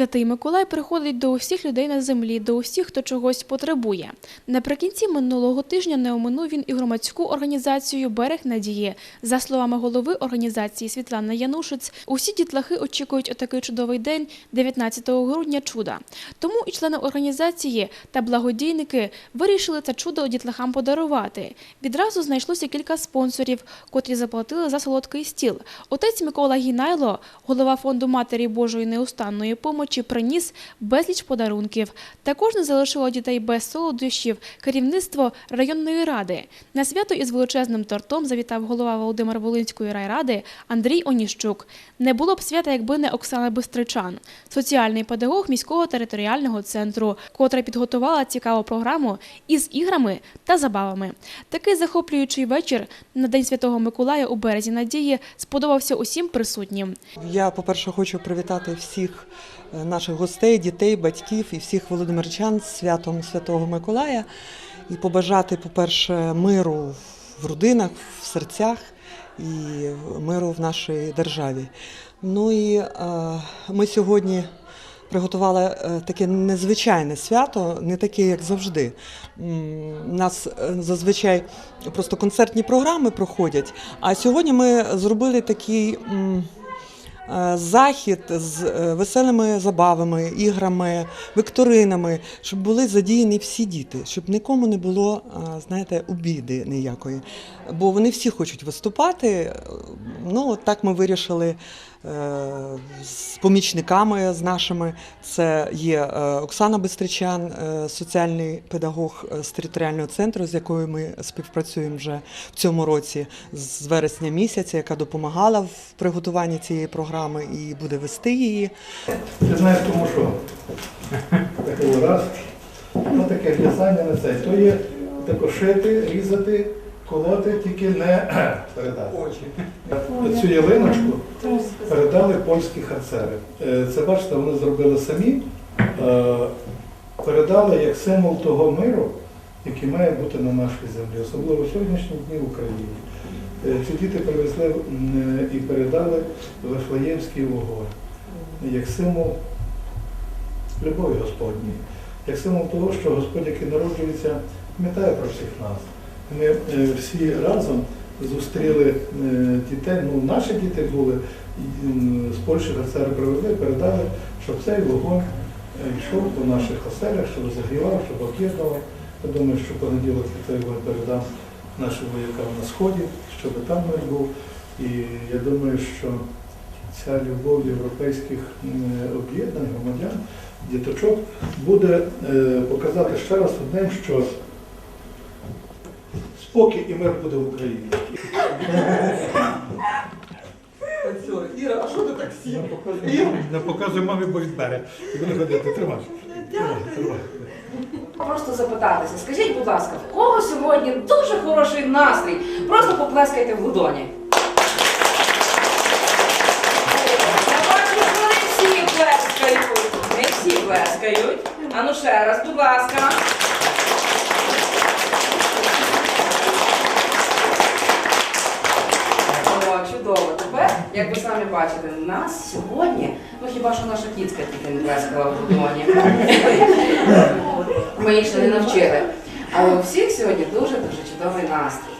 Святий Миколай приходить до усіх людей на землі, до усіх, хто чогось потребує. Наприкінці минулого тижня не оминув він і громадську організацію Берег надії. За словами голови організації Світлани Янушиць, усі дітлахи очікують отакий чудовий день 19 грудня чуда. Тому і члени організації та благодійники вирішили це чудо дітлахам подарувати. Відразу знайшлося кілька спонсорів, котрі заплатили за солодкий стіл. Отець Микола Гінайло, голова фонду Матері Божої неустанної помочі, приніс безліч подарунків. Також не залишило дітей без солодощів керівництво районної ради. На свято із величезним тортом завітав голова Володимир Волинської райради Андрій Оніщук. Не було б свята, якби не Оксана Бистричан, соціальний педагог міського територіального центру, котра підготувала цікаву програму із іграми та забавами. Такий захоплюючий вечір на День Святого Миколая у березі надії сподобався усім присутнім. Я, по-перше, хочу привітати всіх наших гостей, дітей, батьків і всіх володимирчан з святом Святого Миколая і побажати, по-перше, миру в родинах, в серцях і миру в нашій державі. Ну і е, ми сьогодні приготували е, таке незвичайне свято, не таке, як завжди. У нас е, зазвичай просто концертні програми проходять, а сьогодні ми зробили такий. Е, Захід з е, веселими забавами, іграми, вікторинами, щоб були задіяні всі діти, щоб нікому не було, е, знаєте, обіди ніякої. Бо вони всі хочуть виступати. Ну, так ми вирішили з помічниками з нашими. Це є е, Оксана Бистричан, е, соціальний педагог е, з територіального центру, з якою ми співпрацюємо вже в цьому році з вересня місяця, яка допомагала в приготуванні цієї програми і буде вести її. Ти знаєш, тому що такий раз, ну таке в'язання на це. То є тако шити, різати, колоти, тільки не передати. Цю ялиночку передали польські харцери. Е, Це бачите, вони зробили самі, е, передали як символ того миру, який має бути на нашій землі, особливо в сьогоднішні дні в Україні. Е, Ці діти привезли і передали Вифлеємський вогонь як символ любові Господньої, як символ того, що Господь, який народжується, пам'ятає про всіх нас. Ми е, всі разом зустріли е, дітей, ну наші діти були, з Польщі офіцери привезли, передали, щоб цей вогонь е, йшов по наших оселях, щоб загрівав, щоб об'єднував. Я думаю, що понеділок цей вогонь передам нашим воякам на сході, щоб там мир був. І я думаю, що ця любов європейських об'єднань, громадян, діточок буде показати ще раз одним, що спокій і мир буде в Україні. Іра, а що ти так сів? Не показуй мамі, бо відбере. І буде ходити, тримай. Просто запитатися, скажіть, будь ласка, в кого сьогодні дуже хороший настрій? Просто поплескайте в ладоні. Я бачу, що не всі плескають. Не всі плескають. А ну ще раз, будь ласка. Як ви самі бачите, у нас сьогодні, ну хіба що наша кітка тільки не плескала в ладоні. Ми їх ще не навчили. Але у всіх сьогодні дуже-дуже чудовий настрій.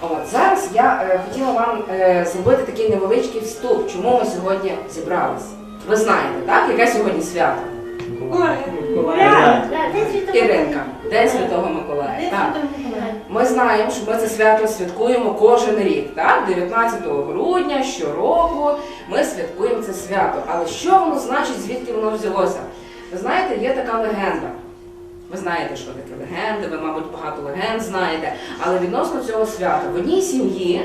От, зараз я е, хотіла вам е, зробити такий невеличкий вступ, чому ми сьогодні зібралися. Ви знаєте, так? Яке сьогодні свято? Іринка, День Святого Миколая. Так. Ми знаємо, що ми це свято святкуємо кожен рік, так? 19 грудня щороку ми святкуємо це свято. Але що воно значить, звідки воно взялося? Ви знаєте, є така легенда. Ви знаєте, що таке легенди, ви, мабуть, багато легенд знаєте. Але відносно цього свята в одній сім'ї,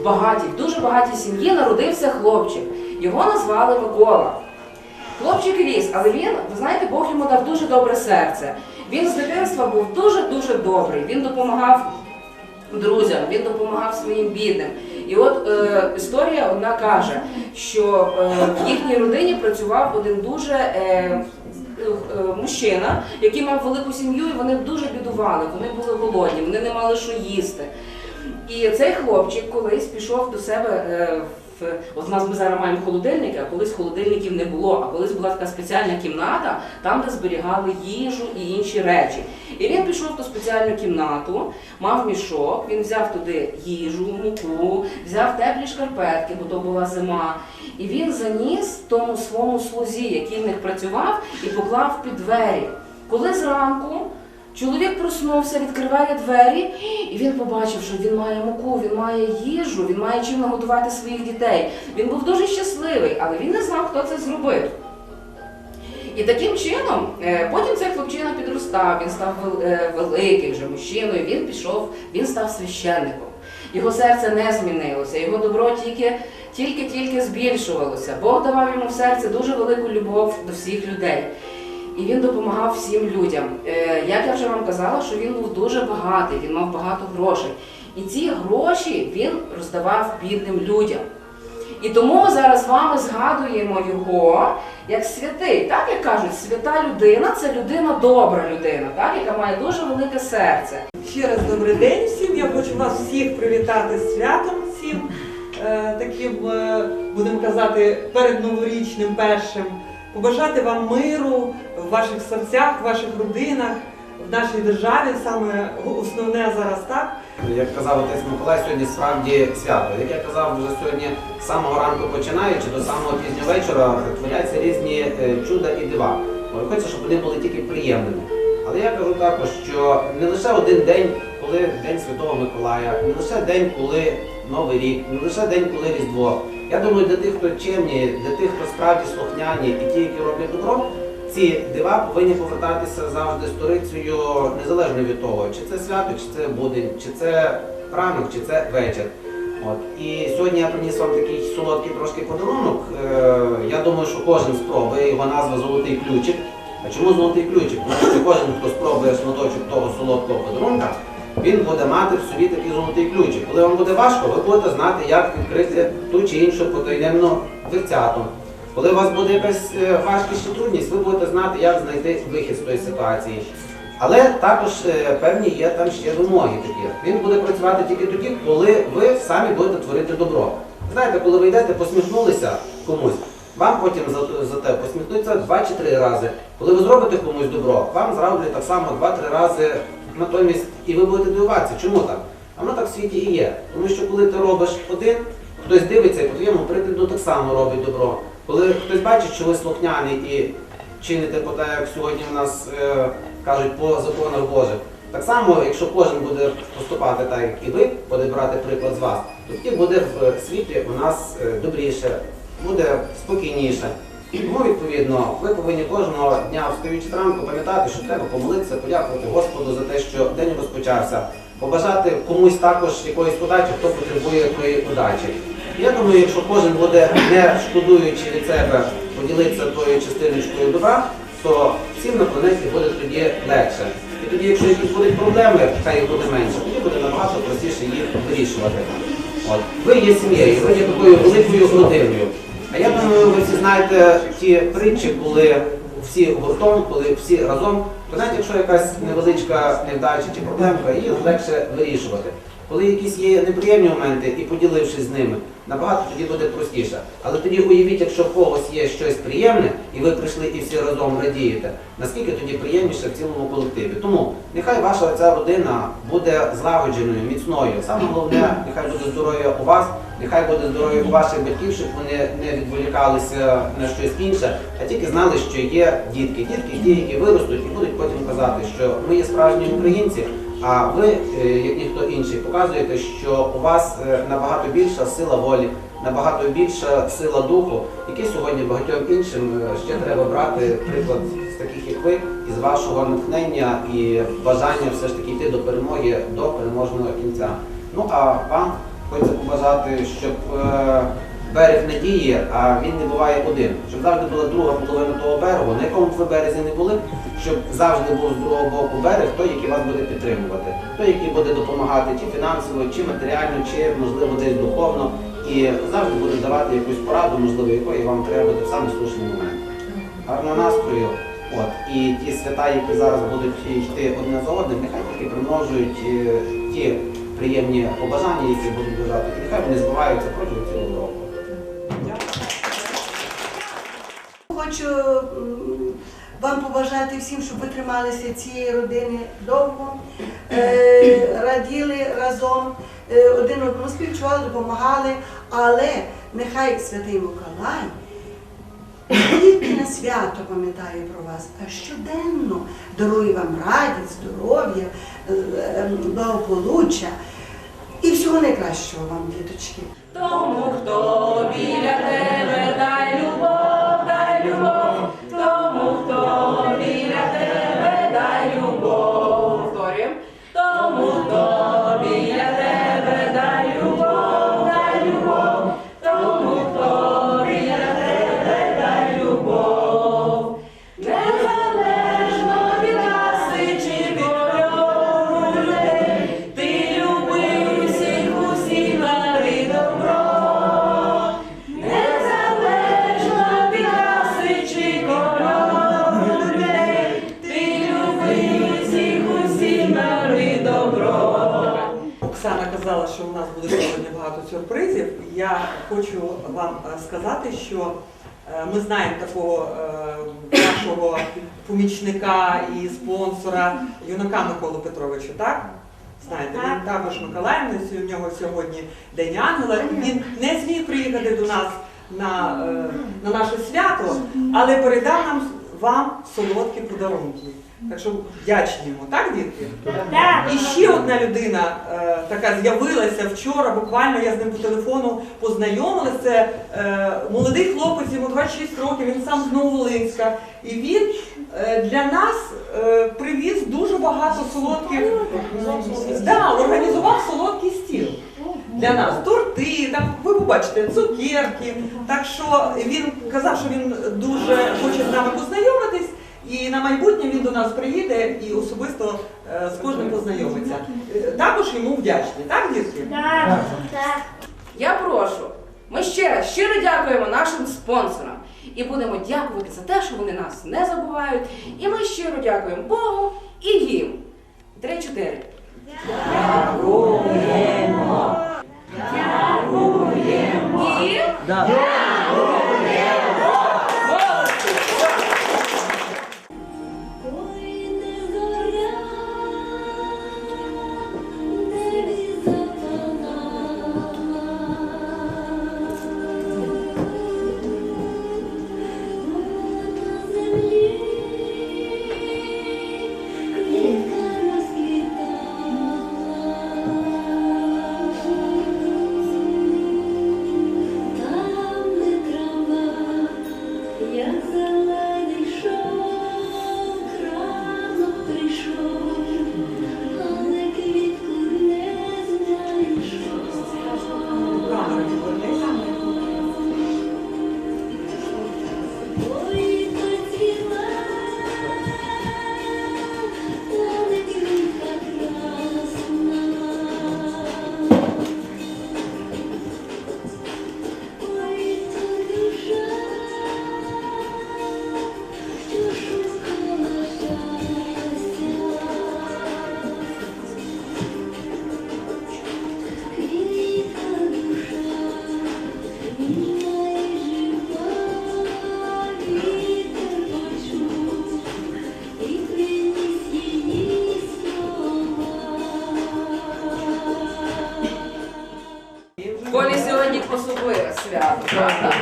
в багатій, в дуже багатій сім'ї народився хлопчик. Його назвали Микола. Хлопчик ріс, але він, ви знаєте, Бог йому дав дуже добре серце. Він з дитинства був дуже-дуже добрий. Він допомагав друзям, він допомагав своїм бідним. І от е, історія одна каже, що е, в їхній родині працював один дуже е, е, мужчина, який мав велику сім'ю, і вони дуже бідували, вони були голодні, вони не мали що їсти. І цей хлопчик колись пішов до себе е, от у нас ми зараз маємо холодильники, а колись холодильників не було. А колись була така спеціальна кімната, там де зберігали їжу і інші речі. І він пішов в ту спеціальну кімнату, мав мішок, він взяв туди їжу, муку, взяв теплі шкарпетки, бо то була зима. І він заніс тому своєму слузі, який в них працював, і поклав під двері. Коли зранку чоловік проснувся, відкриває двері, і він побачив, що він має муку, він має їжу, він має чим нагодувати своїх дітей. Він був дуже щасливий, але він не знав, хто це зробив. І таким чином, е, потім цей хлопчина підростав, він став е, вже мужчиною, він пішов, він став священником. Його серце не змінилося, його добро тільки, тільки-тільки збільшувалося. Бог давав йому в серце дуже велику любов до всіх людей. І він допомагав всім людям. Е, Як я вже вам казала, що він був дуже багатий, він мав багато грошей. І ці гроші він роздавав бідним людям. І тому зараз з вами згадуємо його як святий. Так як кажуть, свята людина це людина добра людина, так, яка має дуже велике серце. Ще раз добрий день всім. Я хочу вас всіх привітати з святом всім е, таким, е, будемо казати, передноворічним першим. Побажати вам миру в ваших серцях, в ваших родинах, в нашій державі. Саме основне зараз так. Як казав отець Миколай, сьогодні справді свято. Як я казав, вже сьогодні з самого ранку починаючи до самого пізнього вечора творяться різні е, чуда і дива. Хочеться, щоб вони були тільки приємними. Але я кажу також, що не лише один день, коли День Святого Миколая, не лише день, коли Новий рік, не лише день, коли Різдво. Я думаю, для тих, хто чемні, для тих, хто справді слухняні і ті, які роблять добро, ці дива повинні повертатися завжди сторицею, незалежно від того, чи це свято, чи це будень, чи це ранок, чи це вечір. От. І сьогодні я приніс вам такий солодкий трошки подарунок. Е, я думаю, що кожен спробує, його назва Золотий ключик. А чому золотий ключик? Тому що кожен, хто спробує шматочок того солодкого подарунка, він буде мати в собі такий золотий ключик. Коли вам буде важко, ви будете знати, як відкрити ту чи іншу потаємну дверцяту. Коли у вас буде якась е, важкість чи трудність, ви будете знати, як знайти вихід з тої ситуації. Але також е, певні є там ще вимоги такі. Він буде працювати тільки тоді, коли ви самі будете творити добро. Знаєте, коли ви йдете, посміхнулися комусь, вам потім за, за те посміхнуться два чи три рази. Коли ви зробите комусь добро, вам зроблять так само два-три рази натомість, і ви будете дивуватися, чому так? А воно так в світі і є. Тому що коли ти робиш один, хтось дивиться і по твоєму прикладу так само робить добро. Коли хтось бачить, що ви слухняний і чините по те, як сьогодні в нас е, кажуть, по законах Божих. Так само, якщо кожен буде поступати так, як і ви, буде брати приклад з вас, тоді буде в світі у нас е, добріше, буде спокійніше. Тому, відповідно, ви повинні кожного дня, встаючи зранку, пам'ятати, що треба помолитися, подякувати Господу за те, що день розпочався, побажати комусь також якоїсь удачі, хто потребує тої удачі. Я думаю, якщо кожен буде, не шкодуючи від себе, поділитися тою частиночкою добра, то всім на планеті буде тоді легше. І тоді, якщо якісь будуть проблеми, хай їх буде менше, тоді буде набагато простіше їх вирішувати. От. Ви є сім'єю, ви є такою великою родиною. А я думаю, ви всі знаєте ті притчі, коли всі гуртом, коли всі разом, то навіть якщо якась невеличка невдача чи проблемка, її легше вирішувати. Коли якісь є неприємні моменти і поділившись з ними, набагато тоді буде простіше. Але тоді уявіть, якщо в когось є щось приємне, і ви прийшли і всі разом радієте, наскільки тоді приємніше в цілому колективі. Тому нехай ваша ця родина буде злагодженою, міцною. Саме головне, нехай буде здоров'я у вас, нехай буде здоров'я ваших батьків, щоб вони не відволікалися на щось інше, а тільки знали, що є дітки. Дітки ті, які виростуть і будуть потім казати, що ми є справжні українці. А ви, е, як ніхто інший, показуєте, що у вас е, набагато більша сила волі, набагато більша сила духу, які сьогодні багатьом іншим е, ще треба брати приклад з таких, як ви, із вашого натхнення і бажання все ж таки йти до перемоги, до переможного кінця. Ну а вам хочеться побажати, щоб е, берег надії, а він не буває один. Щоб завжди була друга половина того берегу, на якому б ви березі не були, щоб завжди був з другого боку берег, той, який вас буде підтримувати, той, який буде допомагати чи фінансово, чи матеріально, чи можливо десь духовно, і завжди буде давати якусь пораду, можливо, якої вам треба буде в самий слушний момент. Гарного настрою. От і ті свята, які зараз будуть йти одне за одним, нехай тільки примножують е, ті приємні побажання, які будуть лежати, і нехай вони збиваються протягом цілого року. Хочу вам побажати всім, щоб ви трималися цієї родини довго, е, раділи разом, е, один одному співчували, допомагали, але нехай святий Миколай свято пам'ятає про вас, а щоденно дарує вам радість, здоров'я, е, е, благополуччя і всього найкращого вам, діточки. Тому, хто біля тебе, дай любов, Оксана казала, що у нас буде сьогодні багато сюрпризів. Я хочу вам е, сказати, що е, ми знаємо такого е, нашого помічника і спонсора юнака Миколу Петровича, так? Знаєте, він також Миколаївець, у нього сьогодні День Ангела. Він не зміг приїхати до нас на, на наше свято, але передав нам вам солодкі подарунки. Так що вдячні йому, так, дітки? І ще одна людина е, така з'явилася вчора, буквально я з ним по телефону познайомилася. Це е, молодий хлопець, йому 26 років, він сам з Нововолинська. І він е, для нас е, привіз дуже багато солодких. Да, організував солодкий стіл. Для нас торти, там ви побачите цукерки. Так що він казав, що він дуже хоче з нами познайомитись, і на майбутнє він до нас приїде і особисто е, з кожним познайомиться. Е, Також йому вдячні, так, дітки? Я прошу, ми ще раз щиро дякуємо нашим спонсорам і будемо дякувати за те, що вони нас не забувають. І ми щиро дякуємо Богу і їм. Три-чотири. Дякуємо. Дякуємо. І Колі сьогодні особливе свято. правда?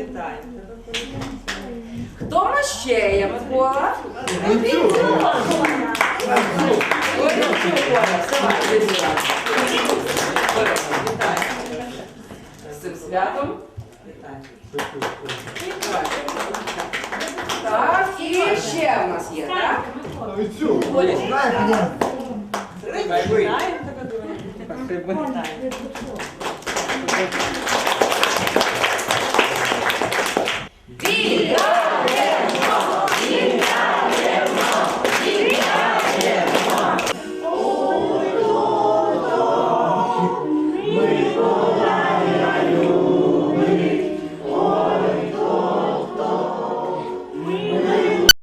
Вітаю. Хто в нас ще є, Микола? Вітаю. З цим святом. Вітаю. Так, і ще в нас є, так? Вітаємо прибирання. Біля!